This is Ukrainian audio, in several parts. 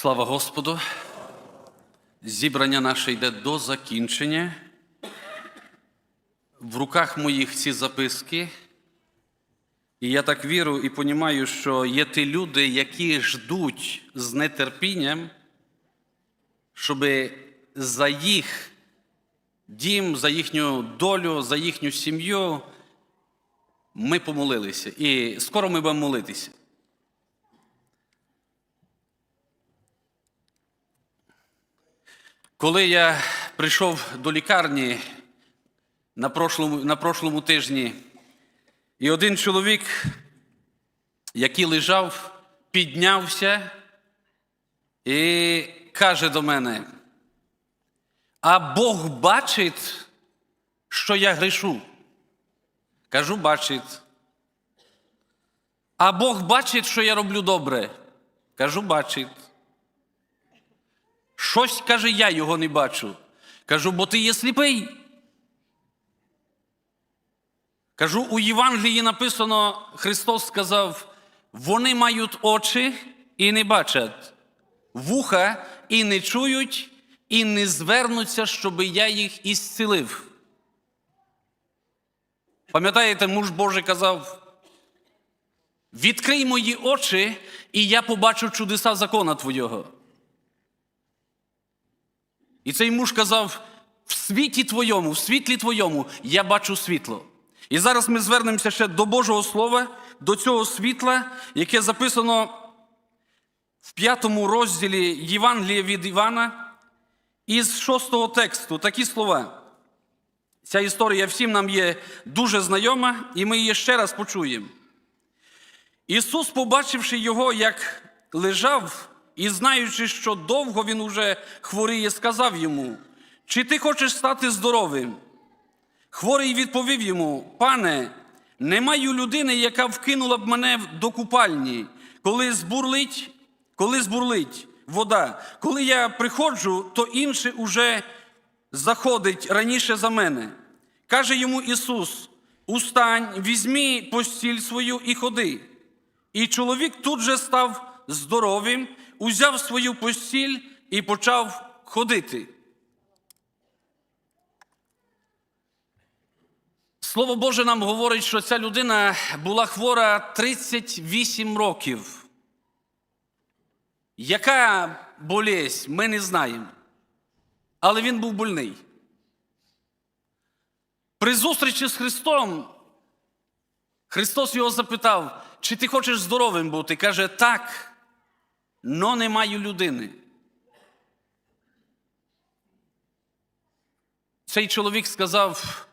Слава Господу! Зібрання наше йде до закінчення. В руках моїх ці записки. І я так вірю і розумію, що є ті люди, які ждуть з нетерпінням, щоб за їх дім, за їхню долю, за їхню сім'ю ми помолилися. І скоро ми будемо молитися. Коли я прийшов до лікарні на прошлому, на прошлому тижні, і один чоловік, який лежав, піднявся і каже до мене: а Бог бачить, що я грішу. Кажу, бачить. А Бог бачить, що я роблю добре. Кажу, бачить. Щось каже, я його не бачу. Кажу, бо ти є сліпий. Кажу, у Євангелії написано, Христос сказав: вони мають очі і не бачать, вуха і не чують, і не звернуться, щоб я їх ісцілив. Пам'ятаєте, муж Божий казав: відкрий мої очі, і я побачу чудеса закона Твого. І цей муж казав: в світі твоєму, в світлі твоєму я бачу світло. І зараз ми звернемося ще до Божого Слова, до цього світла, яке записано в п'ятому розділі Євангелія від Івана, із шостого тексту такі слова. Ця історія всім нам є дуже знайома, і ми її ще раз почуємо. Ісус, побачивши його, як лежав, і знаючи, що довго він уже хворіє, сказав йому: Чи ти хочеш стати здоровим? Хворий відповів йому: Пане, не маю людини, яка вкинула б мене до купальні, коли збурлить, коли збурлить вода. Коли я приходжу, то інший уже заходить раніше за мене. Каже йому Ісус: Устань, візьми постіль свою і ходи. І чоловік тут же став здоровим, узяв свою постіль і почав ходити. Слово Боже нам говорить, що ця людина була хвора 38 років. Яка болезнь, ми не знаємо. Але він був больний. При зустрічі з Христом Христос його запитав, чи ти хочеш здоровим бути? Каже, так, но не маю людини. Цей чоловік сказав,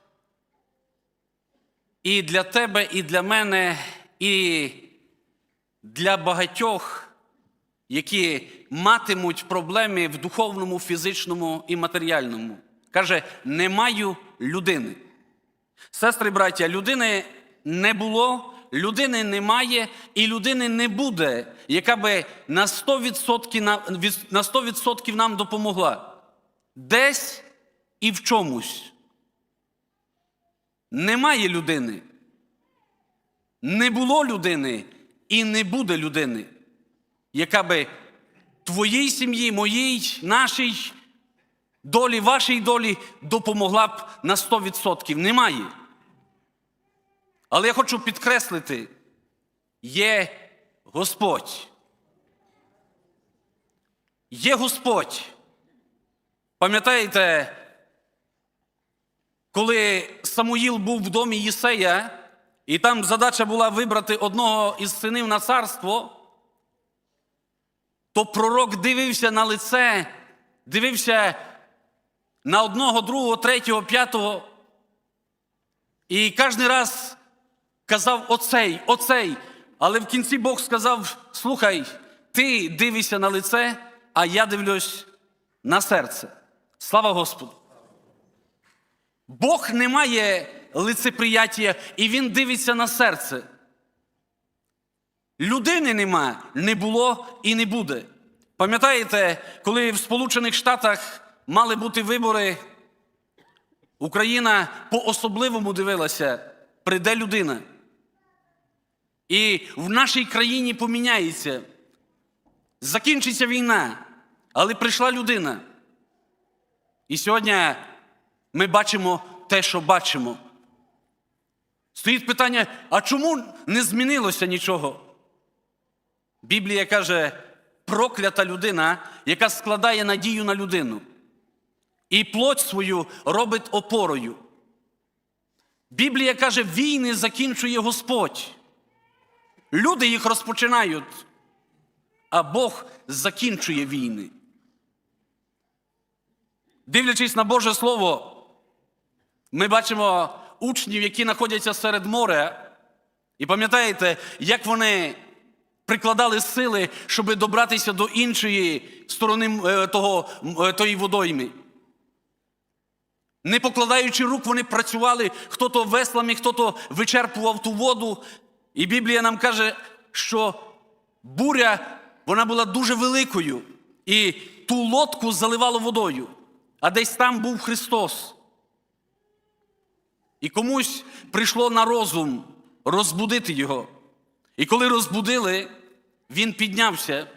і для тебе, і для мене, і для багатьох, які матимуть проблеми в духовному, фізичному і матеріальному. Каже, не маю людини. Сестри, браття, людини не було, людини немає і людини не буде, яка би на 100% нам, на 100% нам допомогла. Десь і в чомусь. Немає людини. Не було людини і не буде людини, яка би твоїй сім'ї, моїй, нашій долі, вашій долі допомогла б на 100%. Немає. Але я хочу підкреслити, є Господь. Є Господь. Пам'ятаєте, коли Самуїл був в домі Єсея, і там задача була вибрати одного із синів на царство, то пророк дивився на лице, дивився на одного, другого, третього, п'ятого. І кожен раз казав оцей, оцей. Але в кінці Бог сказав: слухай, ти дивишся на лице, а я дивлюсь на серце. Слава Господу! Бог не має лицеприяття, і Він дивиться на серце. Людини нема, не було і не буде. Пам'ятаєте, коли в Сполучених Штатах мали бути вибори, Україна по-особливому дивилася, прийде людина. І в нашій країні поміняється. закінчиться війна, але прийшла людина. І сьогодні ми бачимо те, що бачимо. Стоїть питання: а чому не змінилося нічого? Біблія каже, проклята людина, яка складає надію на людину, і плоть свою робить опорою. Біблія каже, війни закінчує Господь. Люди їх розпочинають, а Бог закінчує війни. Дивлячись на Боже Слово, ми бачимо учнів, які знаходяться серед моря. І пам'ятаєте, як вони прикладали сили, щоб добратися до іншої сторони е, того, е, тої водойми. Не покладаючи рук, вони працювали, хто то веслами, хто то вичерпував ту воду. І Біблія нам каже, що буря вона була дуже великою, і ту лодку заливало водою, а десь там був Христос. І комусь прийшло на розум розбудити його. І коли розбудили, він піднявся.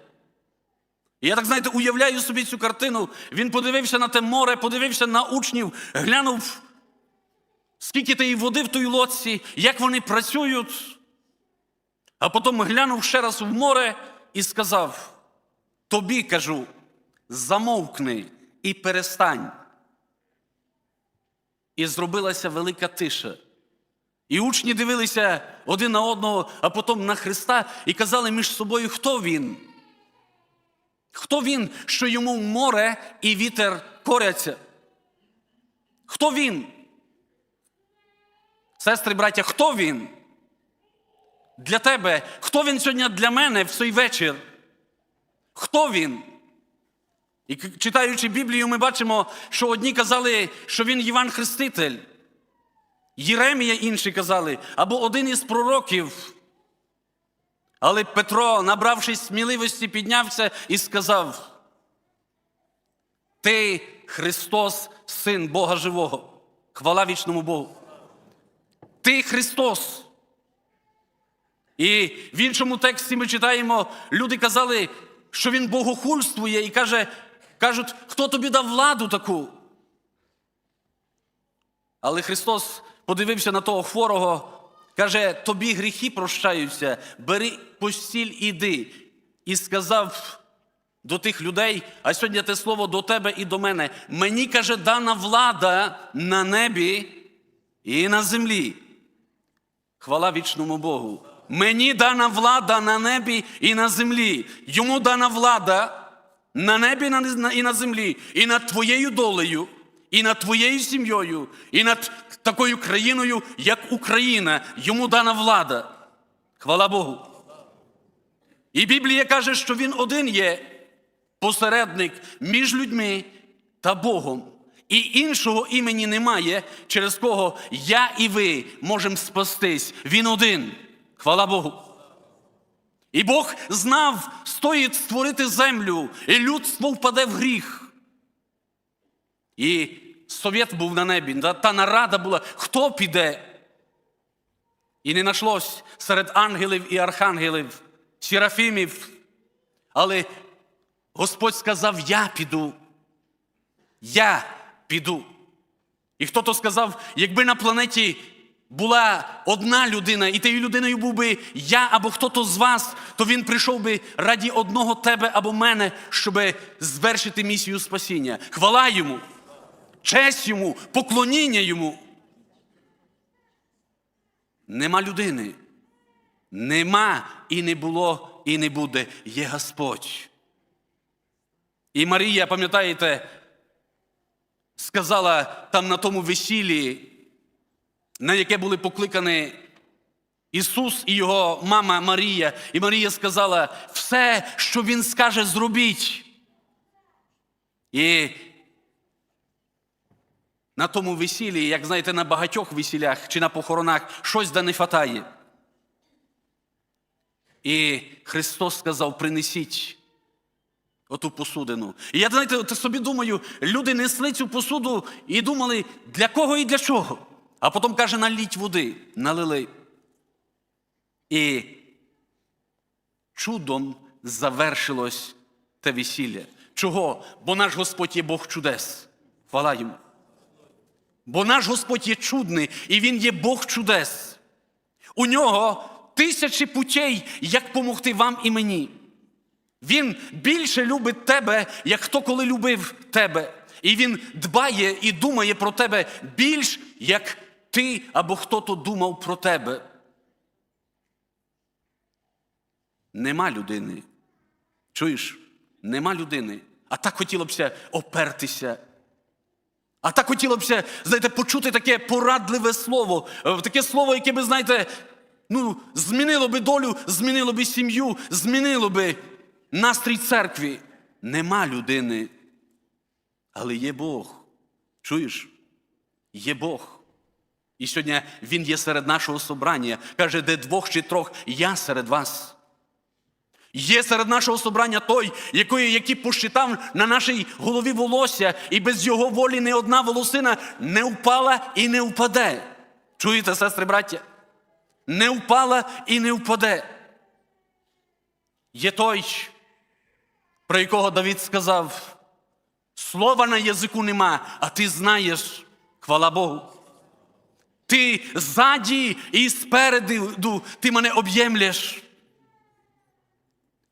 І я так знаєте, уявляю собі цю картину. Він подивився на те море, подивився на учнів, глянув, скільки тієї води в тій лодці, як вони працюють. А потім глянув ще раз в море і сказав: Тобі кажу, замовкни і перестань. І зробилася велика тиша. І учні дивилися один на одного, а потім на Христа і казали між собою, хто він? Хто він, що йому море і вітер коряться? Хто він? Сестри, браття, хто він? Для тебе, хто він сьогодні для мене в цей вечір? Хто він? І читаючи Біблію, ми бачимо, що одні казали, що він Іван Хреститель. Єремія інші казали, або один із пророків. Але Петро, набравшись сміливості, піднявся і сказав: Ти Христос, Син Бога Живого, хвала вічному Богу. Ти Христос. І в іншому тексті ми читаємо, люди казали, що він богохульствує, і каже, кажуть, хто тобі дав владу таку? Але Христос подивився на того хворого, каже: тобі гріхи прощаються, бери постіль, іди. І сказав до тих людей, а сьогодні те слово до тебе і до мене. Мені каже, дана влада на небі і на землі. Хвала вічному Богу. Мені дана влада на небі і на землі. Йому дана влада на небі і на- землі, і над твоєю долею, і над твоєю сім'єю, і над такою країною, як Україна. Йому дана влада. Хвала Богу. І Біблія каже, що він один є посередник між людьми та Богом. І іншого імені немає, через кого я і ви можемо спастись. Він один. Хвала Богу. І Бог знав, стоїть створити землю, і людство впаде в гріх. І совєт був на небі, та, нарада була, хто піде? І не нашлось серед ангелів і архангелів, серафімів. Але Господь сказав: Я піду. Я піду. І хто то сказав, якби на планеті була одна людина, і тією людиною був би я або хто-то з вас, то він прийшов би раді одного тебе або мене, щоб звершити місію спасіння. Хвала йому, честь йому, поклоніння йому. Нема людини. Нема і не було, і не буде. Є Господь. І Марія, пам'ятаєте, сказала там на тому весіллі, на яке були покликані Ісус і його мама Марія. І Марія сказала: все, що Він скаже, зробіть. І на тому весіллі, як знаєте, на багатьох весіллях чи на похоронах, щось да не фатає. І Христос сказав: принесіть оту посудину. І я знаєте, собі думаю, люди несли цю посуду і думали, для кого і для чого. А потім каже, наліть води, налили. І чудом завершилось те весілля. Чого? Бо наш Господь є Бог чудес. Хвала йому. Бо наш Господь є чудний, і Він є Бог чудес. У нього тисячі путей, як помогти вам і мені. Він більше любить тебе, як хто коли любив тебе. І він дбає і думає про тебе більш, як ти або хто то думав про тебе. Нема людини. Чуєш? Нема людини. А так хотілося опертися. А так хотілося знаєте, почути таке порадливе слово, е, таке слово, яке би, знаєте, ну, змінило би долю, змінило би сім'ю, змінило би настрій церкві. Нема людини. Але є Бог. Чуєш? Є Бог. І сьогодні Він є серед нашого собрання. Каже, де двох чи трьох, я серед вас. Є серед нашого собрання той, який, який посчитав на нашій голові волосся, і без його волі не одна волосина не впала і не впаде. Чуєте, сестри, браття? Не впала і не впаде. Є той, про якого Давид сказав: слова на язику нема, а ти знаєш, хвала Богу. Ти ззаді і спереду ти мене об'ємлєш.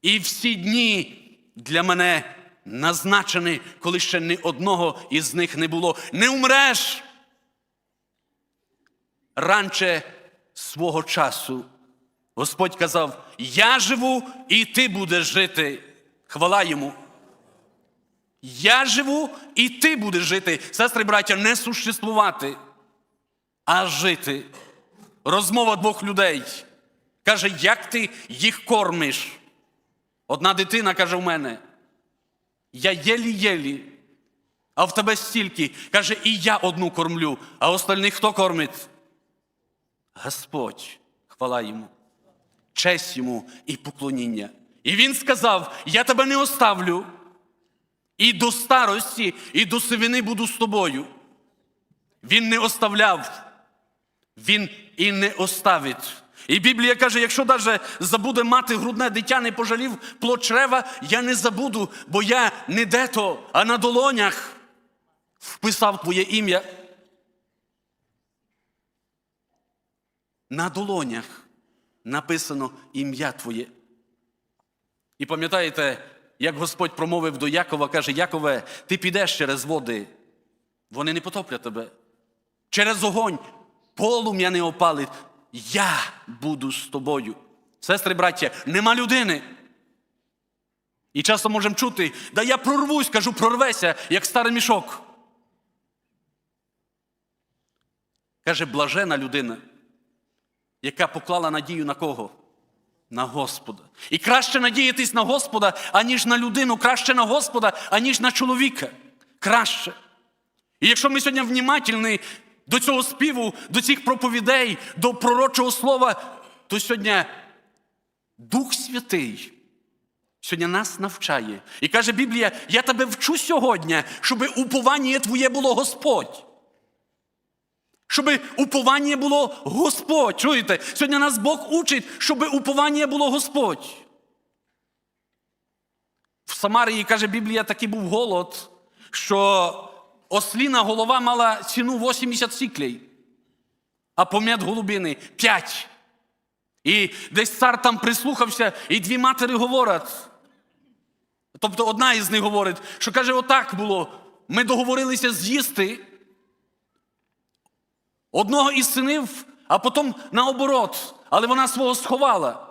І всі дні для мене назначені, коли ще ні одного із них не було. Не умреш ранче свого часу. Господь казав: Я живу, і ти будеш жити. Хвала йому. Я живу, і ти будеш жити. Сестри, браття, не существувати, а жити. Розмова двох людей. Каже, як ти їх кормиш? Одна дитина каже в мене, я єлі-єлі, а в тебе стільки. Каже, і я одну кормлю, а остальних хто кормить? Господь, хвала йому, честь йому і поклоніння. І він сказав: Я тебе не оставлю. І до старості, і до сивини буду з тобою. Він не оставляв, він і не оставить. І Біблія каже, якщо даже забуде мати грудне дитя, не пожалів плод я не забуду, бо я не дето, а на долонях вписав твоє ім'я. На долонях написано ім'я Твоє. І пам'ятаєте, як Господь промовив до Якова, каже: Якове, ти підеш через води, вони не потоплять тебе. Через огонь полум'я не опалить. Я буду з тобою. Сестри, браття, нема людини. І часто можемо чути, да я прорвусь, кажу, прорвеся, як старий мішок. Каже, блажена людина, яка поклала надію на кого? На Господа. І краще надіятись на Господа, аніж на людину, краще на Господа, аніж на чоловіка. Краще. І якщо ми сьогодні внімательні до цього співу, до цих проповідей, до пророчого слова, то сьогодні Дух Святий сьогодні нас навчає. І каже Біблія: я тебе вчу сьогодні, щоб уповання твоє було Господь. Щоб уповання було Господь. Чуєте? Сьогодні нас Бог учить, щоб уповання було Господь. В Самарії, каже Біблія, такий був голод, що осліна голова мала ціну 80 сіклей, а пом'ят голубини 5. І десь цар там прислухався, і дві матері говорять. Тобто одна із них говорить, що каже, отак було. Ми договорилися з'їсти одного із синів, а потім наоборот. Але вона свого сховала.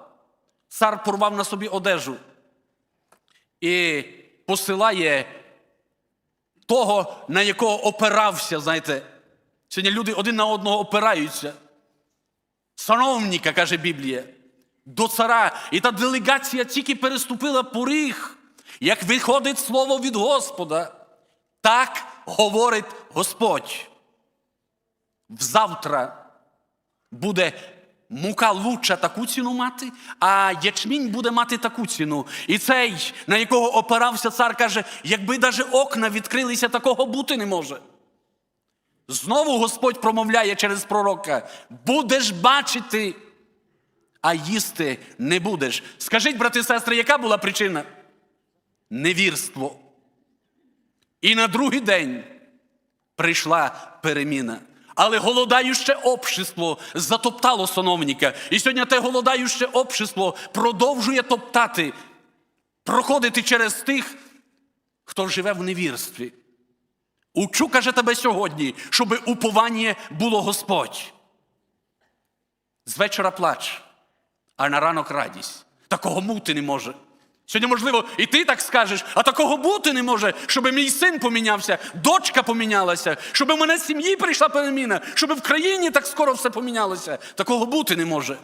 Цар порвав на собі одежу і посилає того, на якого опирався, знаєте. Сьогодні люди один на одного опираються. Сановніка, каже Біблія, до цара. І та делегація тільки переступила поріг, як виходить слово від Господа. Так говорить Господь. Взавтра буде мука лучша таку ціну мати, а ячмінь буде мати таку ціну. І цей, на якого опирався цар, каже, якби даже окна відкрилися, такого бути не може. Знову Господь промовляє через пророка: будеш бачити а їсти не будеш. Скажіть, брати і сестри, яка була причина? Невірство. І на другий день прийшла переміна. Але голодаюче общество затоптало сановника. І сьогодні те голодаюче общество продовжує топтати, проходити через тих, хто живе в невірстві. Учу, каже тебе сьогодні, щоб уповання було Господь. З вечора плач, а на ранок радість. Такого бути не може. Сьогодні, можливо, і ти так скажеш, а такого бути не може, щоб мій син помінявся, дочка помінялася, щоб у мене з сім'ї прийшла переміна, щоб в країні так скоро все помінялося. Такого бути не може.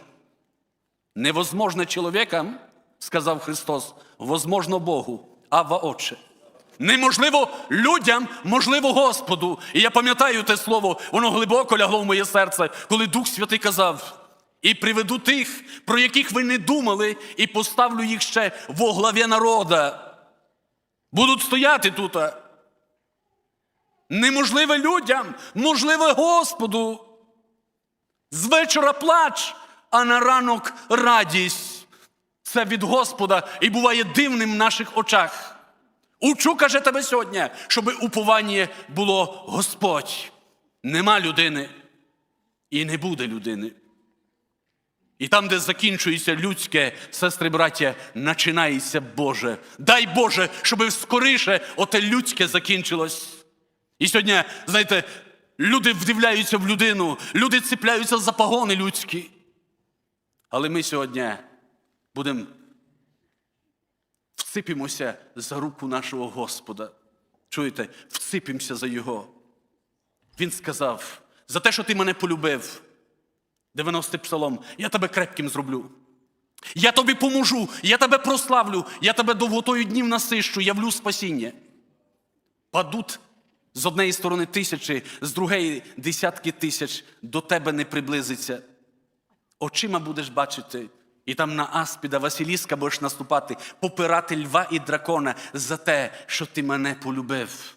Невозможне чоловікам, сказав Христос, возможно Богу, Авва Отче. Неможливо людям, можливо Господу. І я пам'ятаю те слово, воно глибоко лягло в моє серце, коли Дух Святий казав: і приведу тих, про яких ви не думали, і поставлю їх ще во главі народа. Будуть стояти тут. Неможливе людям, можливе Господу. З вечора плач, а на ранок радість. Це від Господа і буває дивним в наших очах. Учу, каже тебе сьогодні, щоб уповання було Господь. Нема людини і не буде людини. І там, де закінчується людське, сестри, браття, починається Боже. Дай Боже, щоб скоріше оте людське закінчилось. І сьогодні, знаєте, люди вдивляються в людину, люди ціпляються за погони людські. Але ми сьогодні будемо вципімося за руку нашого Господа. Чуєте, вципімося за Його. Він сказав: за те, що ти мене полюбив, 90-й псалом, я тебе крепким зроблю. Я тобі поможу, я тебе прославлю, я тебе довготою днів насищу, явлю спасіння. Падуть з однієї сторони тисячі, з другої десятки тисяч, до тебе не приблизиться. Очима будеш бачити, і там на аспіда Василіска будеш наступати, попирати льва і дракона за те, що ти мене полюбив.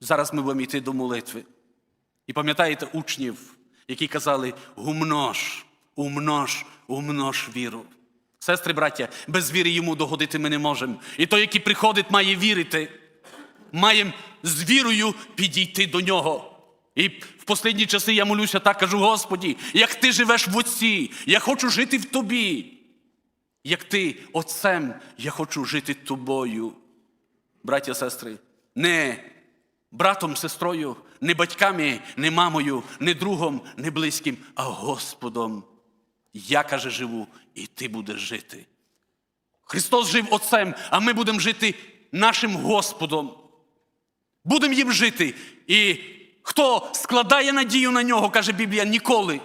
Зараз ми будемо йти до молитви. І пам'ятаєте учнів, які казали: умнож, умнож, умнож віру. Сестри, браття, без віри йому догодити ми не можемо. І той, який приходить, має вірити. Маємо з вірою підійти до нього. І в останні часи я молюся так, кажу, Господі, як ти живеш в Отці, я хочу жити в тобі. Як ти Отцем, я хочу жити тобою. Браття, сестри, не братом, сестрою, не батьками, не мамою, не другом, не близьким, а Господом. Я, каже, живу, і ти будеш жити. Христос жив Отцем, а ми будемо жити нашим Господом. Будемо їм жити. І хто складає надію на нього, каже Біблія, ніколи,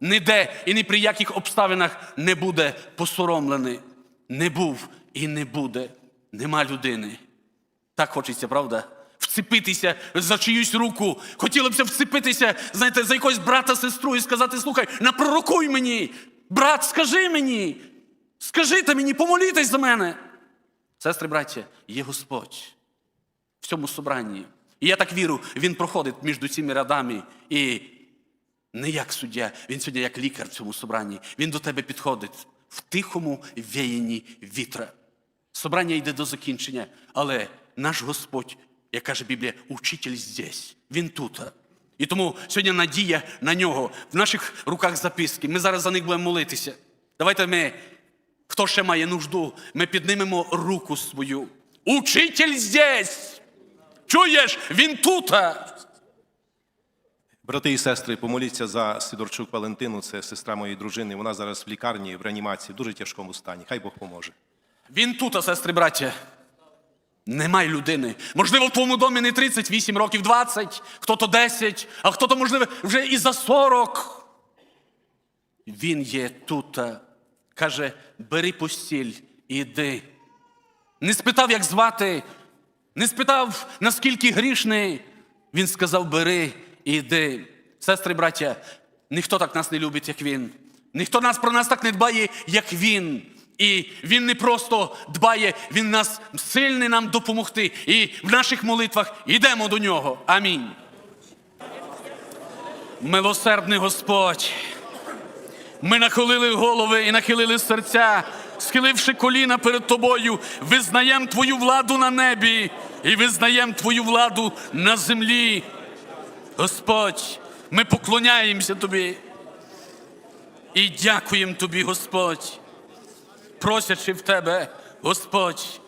ніде і ні при яких обставинах не буде посоромлений. Не був і не буде. Нема людини. Так хочеться, правда? Вцепитися за чиюсь руку. Хотілося б вцепитися, знаєте, за якогось брата, сестру і сказати: слухай, напророкуй мені, брат, скажи мені, скажите мені, помолітесь за мене. Сестри, браття, є Господь в цьому собранні. І я так вірю, він проходить між цими рядами. І не як суддя, він сьогодні як лікар в цьому собранні. Він до тебе підходить в тихому віянні вітра. Собрання йде до закінчення, але наш Господь, як каже Біблія, учитель здесь. Він тут. І тому сьогодні надія на нього. В наших руках записки. Ми зараз за них будемо молитися. Давайте ми, хто ще має нужду, ми піднімемо руку свою. Учитель здесь! Чуєш, він тут. Брати і сестри, помоліться за Сидорчук Валентину, це сестра моєї дружини. Вона зараз в лікарні, в реанімації, в дуже тяжкому стані. Хай Бог поможе. Він тут, сестри, браття. Немає людини. Можливо, в твоєму домі не 38 років, 20, хто-то 10, а хто-то, можливо, вже і за 40. Він є тут. Каже, бери постіль і йди. Не спитав, як звати, не спитав, наскільки грішний. Він сказав: бери і йди. Сестри, браття, ніхто так нас не любить, як він. Ніхто нас про нас так не дбає, як він. І він не просто дбає, він нас сильний нам допомогти. І в наших молитвах йдемо до нього. Амінь. Милосердний Господь, Ми нахилили голови і нахилили серця, схиливши коліна перед тобою, визнаємо твою владу на небі і визнаємо твою владу на землі. Господь, ми поклоняємося тобі і дякуємо тобі, Господь, просячи в тебе, Господь.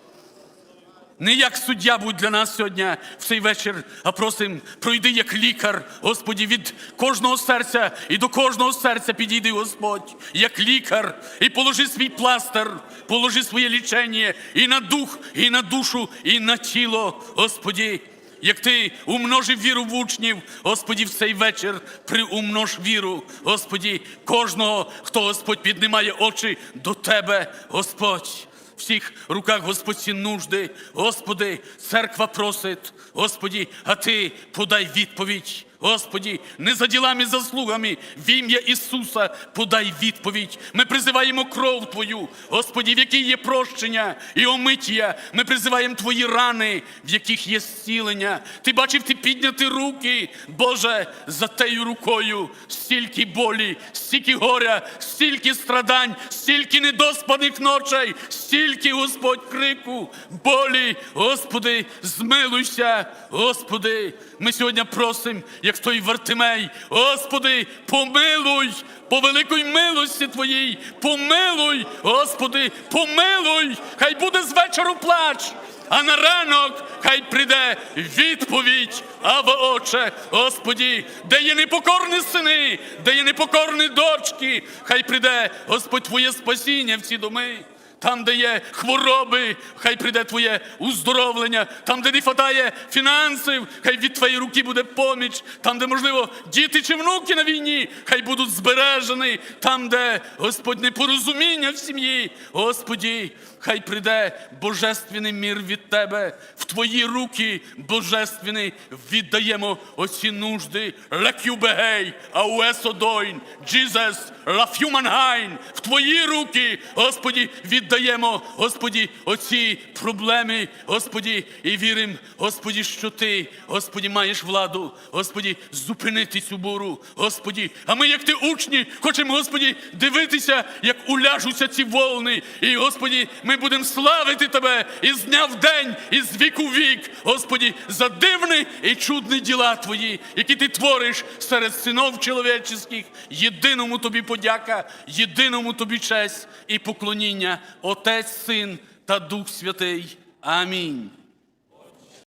Не як суддя будь для нас сьогодні в цей вечір, а просим, пройди як лікар, Господі, від кожного серця і до кожного серця підійди, Господь, як лікар, і положи свій пластир, положи своє лічення і на дух, і на душу, і на тіло, Господі. Як ти умножив віру в учнів, Господі, в цей вечір приумнож віру, Господі, кожного, хто Господь піднімає очі до Тебе, Господь всіх руках Господь ці нужди. Господи, церква просить, Господі, а Ти подай відповідь. Господі, не за ділами, заслугами, в ім'я Ісуса подай відповідь. Ми призиваємо кров Твою, Господі, в якій є прощення і омиття. Ми призиваємо Твої рани, в яких є зцілення. Ти бачив, ти підняти руки, Боже, за тею рукою стільки болі, стільки горя, стільки страдань, стільки недоспаних ночей, стільки, Господь, крику, болі, Господи, змилуйся, Господи. Ми сьогодні просимо, як той Вартимей, Господи, помилуй по великій милості Твоїй, помилуй, Господи, помилуй, хай буде з вечору плач. А на ранок хай прийде відповідь, Ава Отче, Господі, де є непокорні сини, де є непокорні дочки, хай прийде, Господь, Твоє спасіння в ці доми. Там, де є хвороби, хай прийде Твоє уздоровлення. Там, де не вистачає фінансів, хай від Твоєї руки буде поміч. Там, де, можливо, діти чи внуки на війні, хай будуть збережені. Там, де, Господь, непорозуміння в сім'ї, Господі, хай прийде божественний мір від Тебе. В Твої руки божественний віддаємо оці нужди. Лекюбегей, ауесодойн, Джізес, лафюмангайн. В Твої руки, Господі, віддаємо, Господі, оці проблеми, Господі, і віримо, Господі, що Ти, Господі, маєш владу, Господі, зупинити цю буру, Господі. А ми, як ти учні, хочемо, Господі, дивитися, як уляжуться ці волни. І, Господі, ми будемо славити Тебе із дня в день, і з віку в вік, Господі, за дивні і чудні діла Твої, які Ти твориш серед синов чоловічих. Єдиному Тобі подяка, єдиному Тобі честь і поклоніння, Отець, Син та Дух Святий. Амінь.